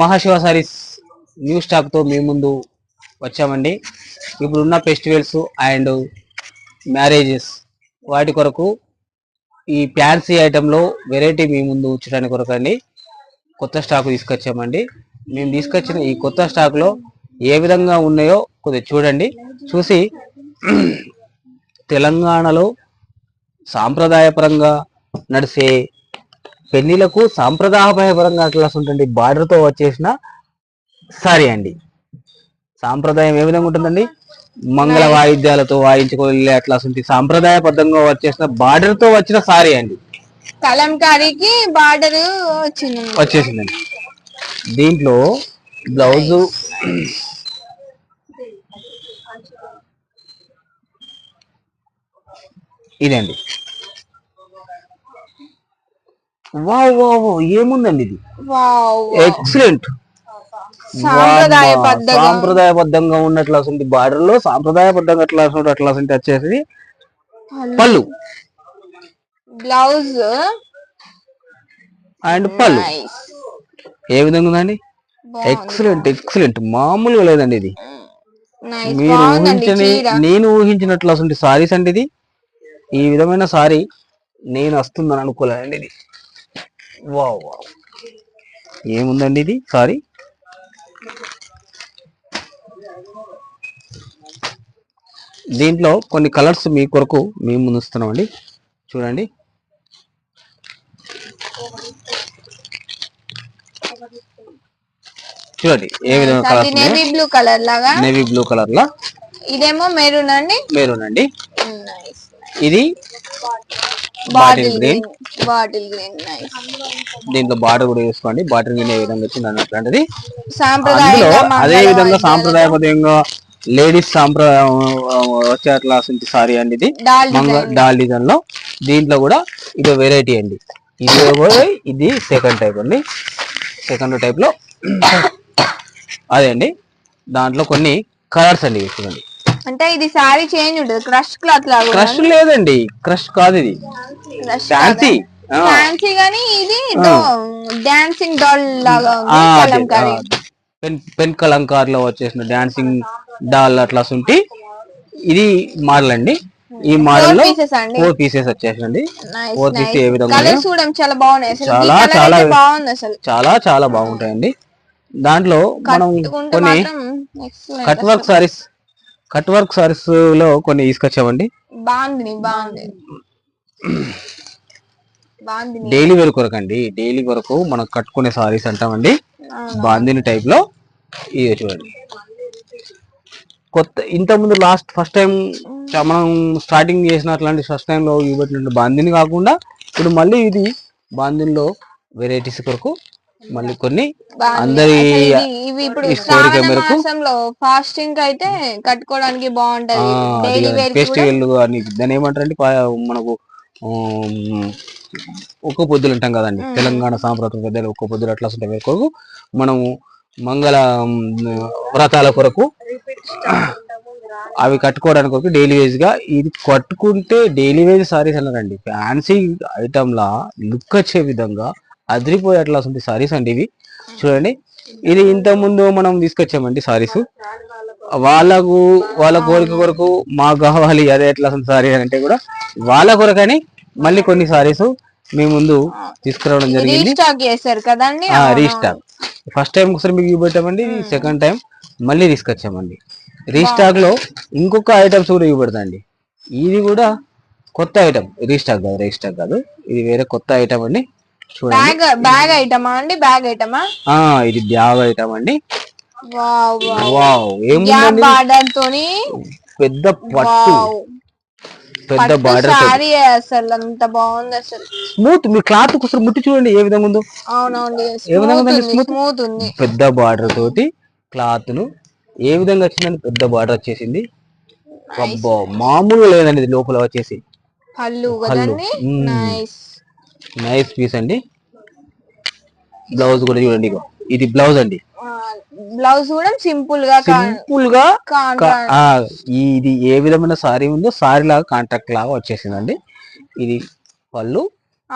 Mahashiva saris new స్టాక్తో మీ ముందు వచ్చామండి. ఇప్పుడున్న ఫెస్టివల్స్ అండ్ మ్యారేజెస్ వాటి కొరకు ఈ ఫ్యాన్సీ ఐటెంలో వెరైటీ మీ ముందు ఉంచడానికి కొరకు అండి కొత్త స్టాక్ తీసుకొచ్చామండి. మేము తీసుకొచ్చిన ఈ కొత్త స్టాక్లో ఏ విధంగా ఉన్నాయో కొద్దిగా చూడండి. చూసి తెలంగాణలో సాంప్రదాయపరంగా నడిసే పెళ్ళిలకు సాంప్రదాయపరంగా అట్లా ఉంటుంది బార్డర్తో వచ్చేసిన సారీ అండి. సాంప్రదాయం ఏ విధంగా ఉంటుందండి? మంగళ వాయిద్యాలతో వాయించుకోలే అట్లా ఉంటుంది సాంప్రదాయబద్ధంగా వచ్చేసిన బార్డర్తో వచ్చిన సారీ అండి. కలంకారీకి బార్డర్ వచ్చింది వచ్చేసిందండి. దీంట్లో బ్లౌజు ఇదండి. వావ్ వావ్ ఏముందండి ఇది? వావ్ ఎక్సలెంట్ సాంప్రదాయబద్ధంగా. ఉన్నట్లు అసలు బార్డర్లో సాంప్రదాయబద్ధంగా అట్లా అట్లా వచ్చేసి పళ్ళు. బ్లౌజ్. అండ్ పళ్ళు. ఏ విధంగా ఉందండి? ఎక్సలెంట్ ఎక్సలెంట్ మామూలుగా లేదండి ఇది. మీరు ఊహించని నేను ఊహించినట్లు అసలు సారీస్ అంటే ఇది. ఈ విధమైన సారీ నేను వస్తుందని అనుకోలేదండి ఇది. Wow wow. ఏముందండి ఇది? సారీ. దీంట్లో కొన్ని కలర్స్ మీ కొరకు మేము ముందు ఇస్తున్నామండి. చూడండి. చూడండి ఏ విధంగా అది కలర్స్ నేవీ బ్లూ కలర్ లాగా? నేవీ బ్లూ కలర్ లా? ఇదేమో మెరూన్ అండి? మెరూన్ అండి. నైస్ ఇది bottle bottle green. Bottle green nice. దీంట్లో బాటర్ కూడా వేసుకోండి. బాటర్ గ్రీన్ ఏ విధంగా వచ్చింది అన్నట్లాంటిది అందులో అదే విధంగా సాంప్రదాయబద్ధంగా లేడీస్ సాంప్రదాయం వచ్చే అట్లా సారీ అండి ఇది. డాల్ మంగ డిజైన్. లో దీంట్లో కూడా ఇది వెరైటీ అండి. ఇది కూడా ఇది సెకండ్ టైప్ అండి. సెకండ్ టైప్లో అదే అండి. దాంట్లో కొన్ని కలర్స్ అండి చూడండి. అంటే ఇది సారీ చేంజ్ ఉంటుంది క్రష్ క్లాత్ లాగా క్రష్ లేదండి క్రష్ కాదు ఇది. క్రష్ ఫ్యాన్సీ గానీ ఇది డాన్సింగ్ డాల్ లాగా కలంకారీ. పెన్ పెన్ కలంకార్లో వచ్చేసిన డాన్సింగ్ డాల్ అట్లా ఉంటే ఇది మోడల్ అండి. ఈ మోడల్లో పీసెస్ అండి. ఫోర్ పీసెస్ వచ్చేసండి ఫోర్ పీస్ ఏ విధంగా చాలా బాగున్నాయి. చాలా, చాలా అయితే బాగుంది అసలు. చాలా చాలా బాగుంటాయండి. దాంట్లో మనం కొన్ని cut work saris cut work సారీస్లో కొన్ని తీసుకొచ్చామండి. బాగుంది బాగుంది. బాగుంది డైలీ వేర్ కొరకు అండి డైలీ వరకు మనం కట్టుకునే సారీస్ అంటామండి. బాందిని టైప్లో ఇది చూడండి. కొత్త ఇంత ముందు లాస్ట్ ఫస్ట్ టైం మనం స్టార్టింగ్ చేసిన అట్లాంటి ఫస్ట్ టైం లో ఇవి పెట్టినట్టు బాందిని కాకుండా ఇప్పుడు మళ్ళీ ఇది బాందిన్లో వెరైటీస్ కొరకు మళ్ళీ కొన్ని. అందరి కోరిక మేరకు ఫాస్టింగ్ అయితే కట్టుకోవడానికి బాగుంటది. ఫెస్టివల్ అని దాని ఏమంటారండి పా- మనకు ఒక్క పొద్దులు అంటాం కదండి. తెలంగాణ సాంప్రదాయ పెద్దలు ఒక్క పొద్దులు అట్లా ఉంటాయి కొరకు మనము మంగళ వ్రతాల కొరకు అవి కట్టుకోవడానికి కొరకు డైలీ వేజ్గా ఇది కట్టుకుంటే డైలీ వేజ్ సారీస్ అన్నారండి. ఫ్యాన్సీ ఐటమ్ లా లుక్ వచ్చే విధంగా అదిరిపోయే అట్లా ఉంటుంది సారీస్ అండి ఇవి. చూడండి. ఇది ఇంత ముందు మనం తీసుకొచ్చామండి సారీస్ వాళ్ళకు వాళ్ళ కోరిక కొరకు మాకు కావాలి అదే ఎట్లా సారీ అంటే కూడా వాళ్ళ కొరకని మళ్ళీ కొన్ని సారీస్ మీ ముందు తీసుకురావడం జరిగింది. రీస్టాక్ చేశారు కదండి? ఆ రీస్టాక్ ఫస్ట్ టైం ఒకసారి మీకు చూపెట్టామండి సెకండ్ టైం మళ్ళీ తీసుకొచ్చామండి. రీస్టాక్లో ఇంకొక ఐటమ్స్ కూడా చూపెడతాండి. ఇది కూడా కొత్త ఐటమ్ రీస్టాక్ కాదు రీస్టాక్ కాదు. ఇది వేరే కొత్త ఐటమ్ అండి. బ్యాగ్ బ్యాగ్ ఐటమా అండి? బ్యాగ్ ఐటమా ఆ? ఇది బ్యాగ్ ఐటమ్ అండి. వావ్ ఏముందండి? బార్డర్ తోని? పెద్ద పట్టు. పెద్ద బార్డర్ సారీ అసలు? అంత బాగుంది అసలు. స్మూత్ మీ క్లాత్ ఒకసారి ముట్టి చూడండి ఏ విధంగా ఉందో. అవునండి ఏ విధంగా స్మూత్ ఉంది. Smooth? స్మూత్ ఉంది. పెద్ద బార్డర్ తోటి క్లాత్ను. ఏ విధంగా వచ్చిందండి? పెద్ద బార్డర్ వచ్చేసింది. అబ్బా మామూలుగా లేదండి ఇది లోపల వచ్చేసి. పళ్ళు. కదండి. నైస్ నైస్ పీస్ అండి. బ్లౌజ్ కూడా చూడండి ఇది బ్లౌజ్ అండి. బ్లౌజ్ కూడా సింపుల్గా సింపుల్గా ఇది ఏ విధమైన సారీ ఉందో సారీ లాగా కాంట్రాక్ట్ లాగా వచ్చేసిందండి. ఇది పళ్ళు.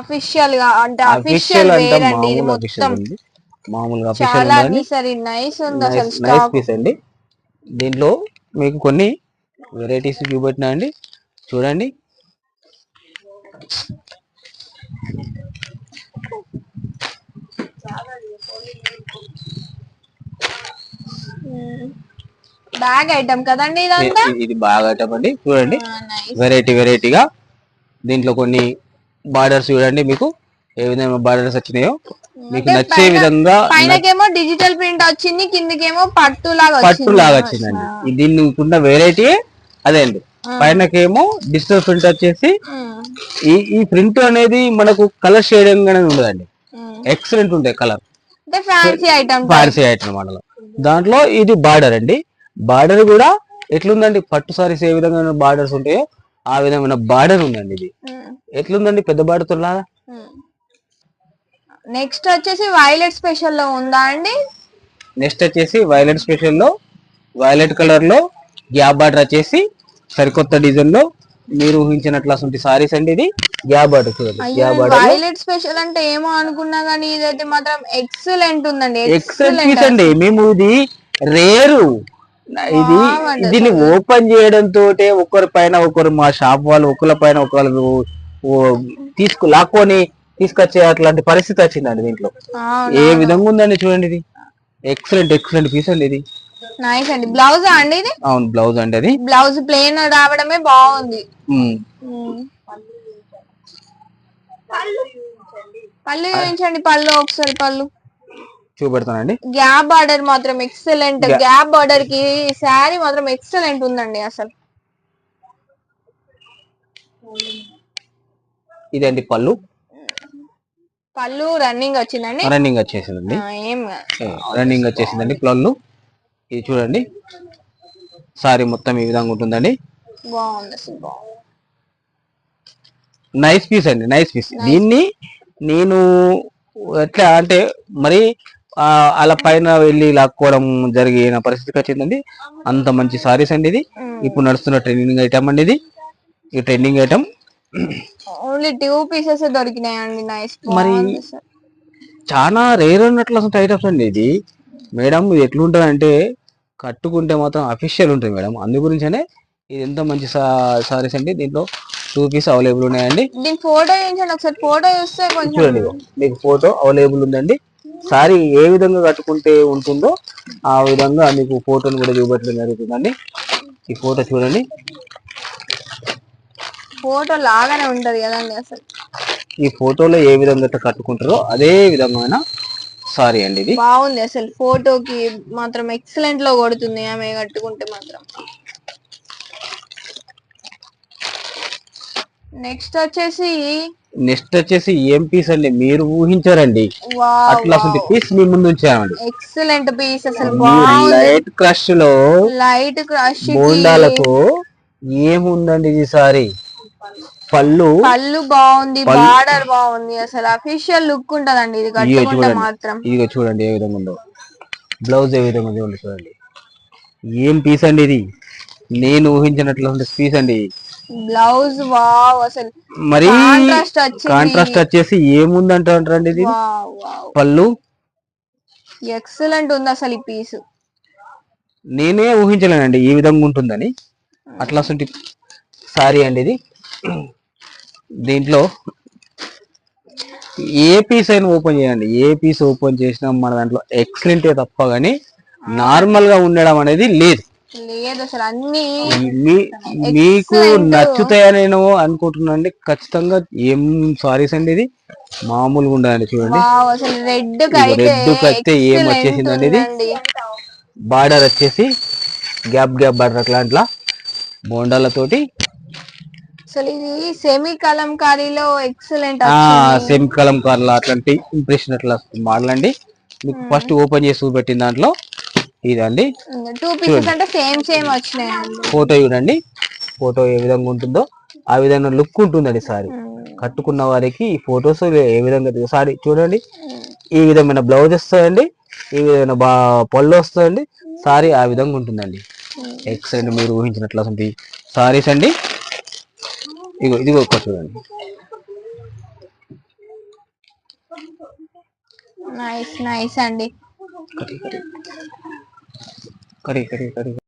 అఫీషియల్గా అంటే అఫీషియల్ అఫీషియల్ అంటే వేర్ అండి ఇది మామూలు అఫీషియల్ మొత్తం ఉంది మామూలుగా అఫీషియల్ చాలా సరే నైస్ ఉంది అసలు నైస్ పీస్ అండి. దీంట్లో మీకు కొన్ని వెరైటీస్ చూపెట్టినా అండి. చూడండి. బ్యాగ్ ఐటమ్ కదండి ఇదంతా? ఇది- బాగా ఐటమ్ అండి. చూడండి. వెరైటీ వెరైటీగా దీంట్లో కొన్ని బార్డర్స్ చూడండి మీకు. ఏ విధంగా బార్డర్స్ వచ్చినాయో. మీకు నచ్చే విధంగా పైనకేమో డిజిటల్ ప్రింట్ వచ్చింది కిందకేమో పట్టు లాగా పట్టు లాగా వచ్చిందండి దీనికి ఉన్న వెరైటీ అదే అండి. పైనకేమో డిజిటల్ ప్రింట్ వచ్చేసి ఈ ఈ ప్రింట్ అనేది మనకు కలర్ షేడింగ్ అనేది ఉండదండి. ఎక్సలెంట్ ఉంటాయి colour. Fancy item fancy item model. దాంట్లో ఇది బార్డర్ అండి. బార్డర్ కూడా ఎట్లుందండి? పట్టు సారీస్ ఏ విధంగా బార్డర్స్ ఉంటాయో ఆ విధమైన బార్డర్ ఉందండి ఇది. ఎట్లుందండి? పెద్ద బార్డర్తో లాగా నెక్స్ట్ వచ్చేసి వైలెట్ స్పెషల్లో ఉందా అండి? నెక్స్ట్ వచ్చేసి వైలెట్ స్పెషల్లో వైలెట్ కలర్లో గ్యాప్ బార్డర్ వచ్చేసి సరికొత్త డిజైన్లో మీరు ఊహించినట్లు అసలు సారీస్ అండి ఇది. బార్డర్ వైలెట్ స్పెషల్ అంటే ఏమో అనుకున్నా కానీ ఇదైతే మాత్రం ఎక్సలెంట్ ఉందండి. ఎక్సలెంట్ అండి. మేము ఇది రేరు. ఇది దీన్ని ఓపెన్ చేయడం తోటే ఒకరి పైన ఒకరు మా షాప్ వాళ్ళు ఒకరి పైన ఒకరు తీసుకు లాక్కొని తీసుకొచ్చే అట్లాంటి పరిస్థితి వచ్చిందండి దీంట్లో. ఏ విధంగా ఉందండి చూడండి ఇది. ఎక్సలెంట్ ఎక్సలెంట్ పీస్ అండి ఇది. నైస్ అండి. బ్లౌజ్ అండి ఇది? అవును బ్లౌజ్ అండి అది. బ్లౌజ్ ప్లేన్ రావడమే బాగుంది. పళ్ళు చూపించండి పళ్ళు ఒకసారి పళ్ళు. చూపెడతానండి. గ్యాప్ బార్డర్ మాత్రం ఎక్సలెంట్ గ్యాప్ బార్డర్కి శారీ మాత్రం ఎక్సలెంట్ ఉందండి అసలు. ఇదండి పళ్ళు? పళ్ళు రన్నింగ్ వచ్చిందండి. రన్నింగ్ వచ్చేసిందండి. రన్నింగ్ వచ్చేసిందండి పళ్ళు. ఇది చూడండి. సారీ మొత్తం ఈ విధంగా ఉంటుందండి. నైస్ పీస్ అండి నైస్ పీస్ దీన్ని నేను ఎట్లా అంటే మరి అలా పైన వెళ్ళి లాక్కోవడం జరిగిన పరిస్థితికి వచ్చిందండి. అంత మంచి సారీస్ అండి ఇది. ఇప్పుడు నడుస్తున్న ట్రెండింగ్ ఐటమ్ అండి ఇది. ఈ trending item only two pieces దొరికినాయండి nice మరి- చాలా రేర్ ఉన్నట్లు అసలు ఐటమ్స్ అండి ఇది. మేడం ఇది ఎట్లుంటుంది అంటే కట్టుకుంటే మాత్రం అఫీషియల్ ఉంటుంది మేడం. అందు గురించనే ఇది ఎంత మంచి సారీస్ అండి. దీంట్లో టూ పీస్ అవైలబుల్ ఉన్నాయండి. దీని ఫోటో ఒకసారి ఫోటో చూస్తే చూడండి. మీకు ఫోటో అవైలబుల్ ఉందండి. సారీ ఏ విధంగా కట్టుకుంటే ఉంటుందో ఆ విధంగా మీకు ఫోటోని కూడా చూపెట్టడం జరుగుతుందండి. ఈ ఫోటో చూడండి. ఫోటో లాగానే ఉంటది కదండి అసలు. ఈ ఫోటోలో ఏ విధంగా కట్టుకుంటారో అదే విధమైన సారీ అండి ఇది. బాగుంది అసలు ఫోటోకి మాత్రం ఎక్సలెంట్లో కొడుతుంది ఆమె కట్టుకుంటే మాత్రం. నెక్స్ట్ వచ్చేసి నెక్స్ట్ వచ్చేసి ఏం పీస్ అండి? మీరు ఊహించారండి. అట్లా పీస్ మీ ముందు ఉంచామండి ఎక్సలెంట్ పీస్ అసలు లైట్ క్రష్లో లైట్ క్రష్ బోండాలకు ఏముందండి ఈ సారీ? పళ్ళు. పళ్ళు బాగుంది బార్డర్ బాగుంది అసలు అఫీషియల్ లుక్ ఉంటదండి ఇది కట్టుకుంటే చూడండి. మాత్రం. ఇదిగో చూడండి ఏ విధంగా ఉందో. బ్లౌజ్ ఏ విధంగా ఉందో చూడండి ఏం పీస్ అండి ఇది? నేను ఊహించినట్లు పీస్ అండి బ్లౌజ్ వావ్ అసలు మరి కాంట్రాస్ట్ వచ్చేసి ఏముందంటారండి ఇది? వావ్ వావ్ పళ్ళు. ఎక్సలెంట్ ఉంది అసలు ఈ పీస్ నేనే ఊహించలేనండి ఈ విధంగా ఉంటుందని. అట్లా అసలు సారీ అండి ఇది. దీంట్లో ఏ పీస్ అయినా ఓపెన్ చేయండి. ఏ పీస్ ఓపెన్ చేసినా మన దాంట్లో ఎక్సలెంట్ తప్ప కానీ నార్మల్గా ఉండడం అనేది లేదు. లేదు అసలు అన్ని మీకు నచ్చుతాయని నేను అనుకుంటున్నానండి ఖచ్చితంగా ఏం సారీస్ అండి ఇది. మామూలుగా ఉండాలండి చూడండి. రెడ్ అయితే ఏం వచ్చేసిందండి ఇది. బార్డర్ వచ్చేసి గ్యాప్ గ్యాప్ బార్డర్ అట్లా బోండాలతోటి అసలు ఇది సెమీ కలంకారీలో ఎక్సలెంట్ సెమ్ అట్లాంటి ఇంప్రెషన్ అట్లా మోడల్ అండి మీకు ఫస్ట్ ఓపెన్ చేసి చూపెట్టిన దాంట్లో ఇదండి. టూ పీసెస్ అంటే సేమ్ సేమ్ వచ్చినాయండి. ఫోటో చూడండి. ఫోటో ఏ విధంగా ఉంటుందో ఆ విధంగా లుక్ ఉంటుందండి సారీ. కట్టుకున్న వారికి ఈ ఫొటోస్ ఏ విధంగా సారీ చూడండి. ఈ విధమైన బ్లౌజ్ వస్తాయండి ఈ విధమైన బా పళ్ళు వస్తాయండి సారీ ఆ విధంగా ఉంటుందండి. ఎక్సలెంట్ మీరు ఊహించినట్లు అసలు సారీస్ అండి. ఇగో ఇదిగో ఒక్క చూడండి నైస్ నైస్ అండి. Curry curry curry curry curry